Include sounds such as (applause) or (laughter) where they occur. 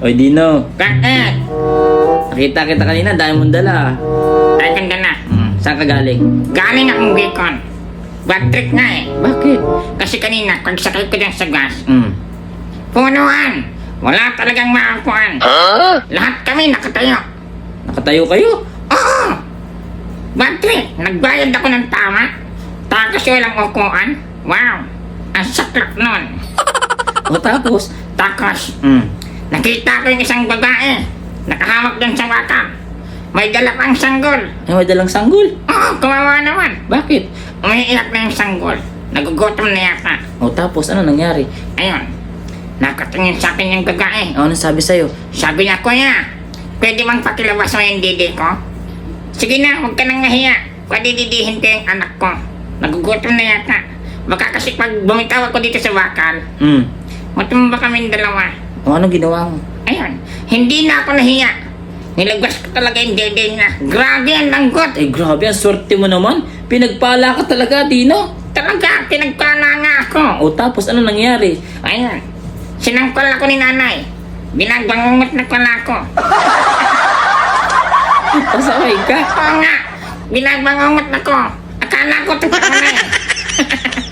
Oy, Dino. Bakit? Nakita kita kanina, dahil mong dala. Ay, ganda na. Hmm, saan ka galing? Galing akong Bicol. Bad trip nga eh. Bakit? Kasi kanina, pagsakay ko dyan sa gas, Hmm. punuan. Wala talagang makakuan. Lahat kami nakatayo. Nakatayo kayo? Oo! Bad trip. Nagbayad ako ng tama. Tapos walang upuan. Wow! Ang saklap nun. (laughs) O tapos? Tapos, Hmm. Nakita ko yung isang babae. Nakahawak dun sa wakam. May dala pang sanggol. Ay, may dalang sanggol. Oo, kawawa naman. Bakit? Umiiyak na yung sanggol. Nagugutom na yata. O tapos, ano nangyari? Ayun. Nakatingin sa akin yung babae. Ano sabi sa'yo? Sabi niya, Kuya, pwede bang pakilabas mo yung didi ko? Sige na, huwag ka nang nahiya. Pwede didihin ko yung anak ko. Nagugutom na yata. Baka kasi pag bumitaw ako dito sa bakal, Hmm. matumba kaming dalawa. O ano ginawa mo? Ayun, hindi na ako nahiya. Nilagwas ko talaga yung dede niya. Grabe ang langgot. Ay, grabe, ang swerte mo naman. Pinagpala ka talaga, Dino. Talaga, pinagpala nga ako. O tapos, ano nangyari? Ayun, sinangkol ako ni nanay. Binagbangungot na pala ako. (laughs) Pasaway ka. Oo nga, binagbangungot na ko. Akala ko totoo na eh. (laughs)